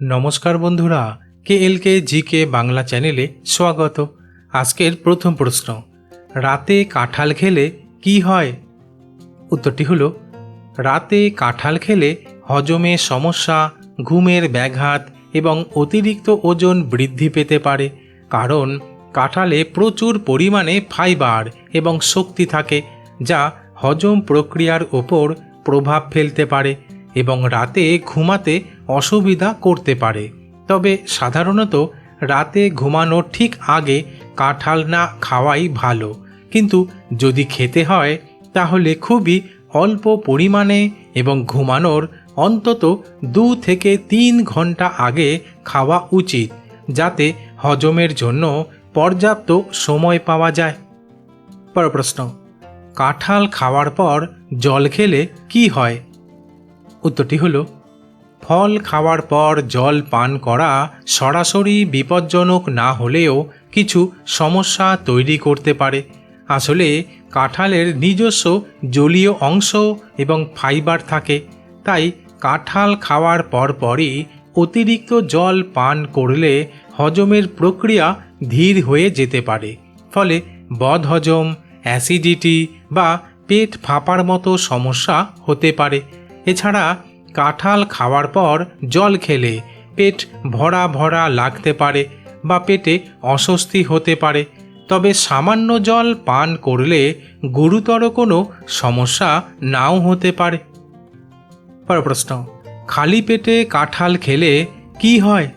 নমস্কার বন্ধুরা কে এল কে জি কে বাংলা চ্যানেলে স্বাগত। আজকের প্রথম প্রশ্ন, রাতে কাঁঠাল খেলে কি হয়? উত্তরটি হলো, রাতে কাঁঠাল খেলে হজমে সমস্যা, ঘুমের ব্যাঘাত এবং অতিরিক্ত ওজন বৃদ্ধি পেতে পারে, কারণ কাঁঠালে প্রচুর পরিমাণে ফাইবার এবং শক্তি থাকে, যা হজম প্রক্রিয়ার ওপর প্রভাব ফেলতে পারে। এবং রাতে ঘুমাতে অসুবিধা করতে পারে। তবে সাধারণত রাতে ঘুমানোর ঠিক আগে কাঁঠাল না খাওয়াই ভালো। কিন্তু যদি খেতে হয়, তাহলে খুবই অল্প পরিমাণে এবং ঘুমানোর অন্তত দু থেকে তিন ঘণ্টা আগে খাওয়া উচিত, যাতে হজমের জন্য পর্যাপ্ত সময় পাওয়া যায়। পর প্রশ্ন, কাঁঠাল খাওয়ার পর জল খেলে কি হয়? উত্তরটি হলো, ফল খাওয়ার পর জল পান করা সরাসরি বিপজ্জনক না হলেও কিছু সমস্যা তৈরি করতে পারে। আসলে কাঁঠালের নিজস্ব জলীয় অংশ এবং ফাইবার থাকে, তাই কাঁঠাল খাওয়ার পরপরই অতিরিক্ত জল পান করলে হজমের প্রক্রিয়া ধীর হয়ে যেতে পারে, ফলে বদহজম, অ্যাসিডিটি বা পেট ফাঁপার মতো সমস্যা হতে পারে। এছাড়া কাঁঠাল খাওয়ার পর জল খেলে পেট ভরা ভরা লাগতে পারে বা পেটে অস্বস্তি হতে পারে। তবে সামান্য জল পান করলে গুরুতর কোনো সমস্যা নাও হতে পারে। পর প্রশ্ন, খালি পেটে কাঁঠাল খেলে কি হয়?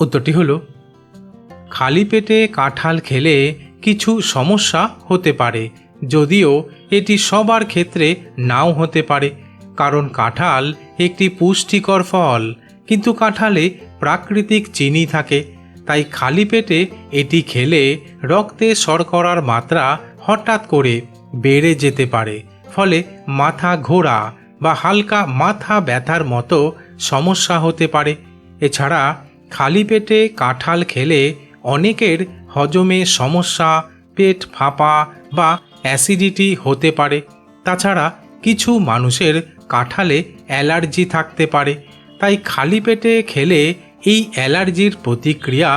উত্তরটি হলো, খালি পেটে কাঁঠাল খেলে কিছু সমস্যা হতে পারে, যদিও এটি সবার ক্ষেত্রে নাও হতে পারে। কারণ কাঁঠাল একটি পুষ্টিকর ফল, কিন্তু কাঁঠালে প্রাকৃতিক চিনি থাকে, তাই খালি পেটে এটি খেলে রক্তে শর্করার মাত্রা হঠাৎ করে বেড়ে যেতে পারে, ফলে মাথা ঘোরা বা হালকা মাথা ব্যথার মতো সমস্যা হতে পারে। এছাড়া খালি পেটে কাঁঠাল খেলে অনেকের হজমে সমস্যা, পেট ফাঁপা বা অ্যাসিডিটি হতে পারে। তাছাড়া কিছু মানুষের কাঁঠালে অ্যালার্জি থাকতে পারে। তাই খালি পেটে খেলে এই অ্যালার্জির প্রতিক্রিয়া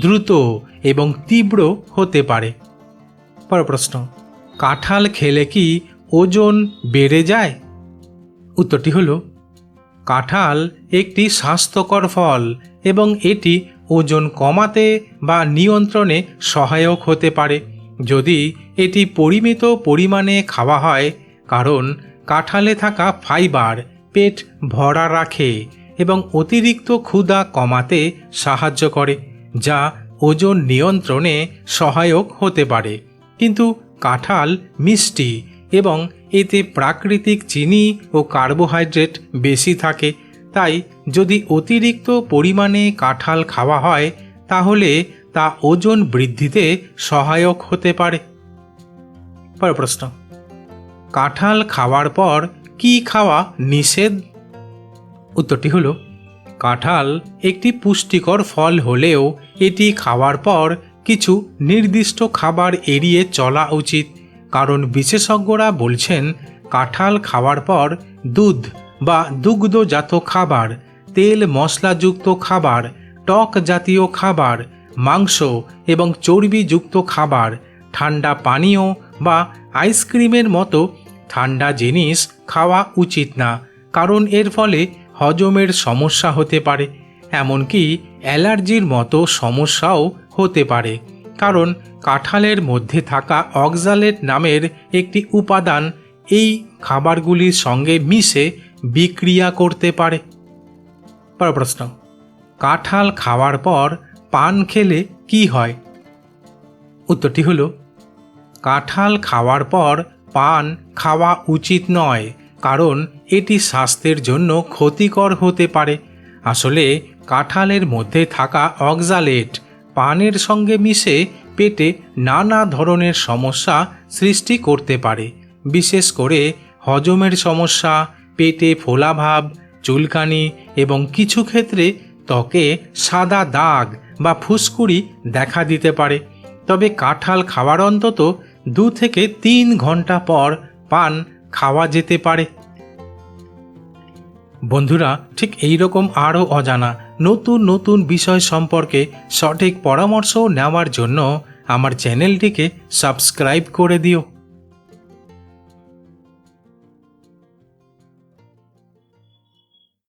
দ্রুত এবং তীব্র হতে পারে। পর প্রশ্ন, কাঁঠাল খেলে কি ওজন বেড়ে যায়? উত্তরটি হলো, কাঁঠাল একটি স্বাস্থ্যকর ফল এবং এটি ওজন কমাতে বা নিয়ন্ত্রণে সহায়ক হতে পারে। যদি এটি পরিমিত পরিমাণে খাওয়া হয়, কারণ কাঁঠালে থাকা ফাইবার পেট ভরা রাখে এবং অতিরিক্ত ক্ষুধা কমাতে সাহায্য করে, যা ওজন নিয়ন্ত্রণে সহায়ক হতে পারে। কিন্তু কাঁঠাল মিষ্টি এবং এতে প্রাকৃতিক চিনি ও কার্বোহাইড্রেট বেশি থাকে, তাই যদি অতিরিক্ত পরিমাণে কাঁঠাল খাওয়া হয়, তাহলে তা ওজন বৃদ্ধিতে সহায়ক হতে পারে। পর প্রশ্ন। কাঁঠাল খাওয়ার পর কি খাওয়া নিষেধ? উত্তরটি হলো, কাঁঠাল একটি পুষ্টিকর ফল হলেও এটি খাওয়ার পর কিছু নির্দিষ্ট খাবার এড়িয়ে চলা উচিত। কারণ বিশেষজ্ঞরা বলছেন, কাঁঠাল খাওয়ার পর দুধ বা দুগ্ধজাত খাবার, তেল মশলাযুক্ত খাবার, টক জাতীয় খাবার, মাংস এবং চর্বিযুক্ত খাবার, ঠান্ডা পানীয় বা আইসক্রিমের মতো ঠান্ডা জিনিস খাওয়া উচিত না, কারণ এর ফলে হজমের সমস্যা হতে পারে, এমনকি অ্যালার্জির মতো সমস্যাও হতে পারে। কারণ কাঁঠালের মধ্যে থাকা অক্সালেট নামের একটি উপাদান এই খাবারগুলির সঙ্গে মিশে বিক্রিয়া করতে পারে। পর প্রশ্ন, কাঁঠাল খাওয়ার পর পান খেলে কি হয়? উত্তরটি হলো কাঁঠাল খাওয়ার পর পান খাওয়া উচিত নয়, কারণ এটি স্বাস্থ্যের জন্য ক্ষতিকর হতে পারে। আসলে কাঁঠালের মধ্যে থাকা অক্সালেট পানের সঙ্গে মিশে পেটে নানা ধরনের সমস্যা সৃষ্টি করতে পারে। বিশেষ করে হজমের সমস্যা, পেটে ফোলাভাব, চুলকানি এবং কিছু ক্ষেত্রে ত্বকে সাদা দাগ বা ফুসকুড়ি দেখা দিতে পারে। তবে কাঁঠাল খাওয়ার অন্তত দু থেকে তিন ঘণ্টা পর পান খাওয়া যেতে পারে। বন্ধুরা, ঠিক এই রকম আরও অজানা, নতুন নতুন বিষয় সম্পর্কে সঠিক পরামর্শ নেওয়ার জন্য আমার চ্যানেলটিকে সাবস্ক্রাইব করে দিও।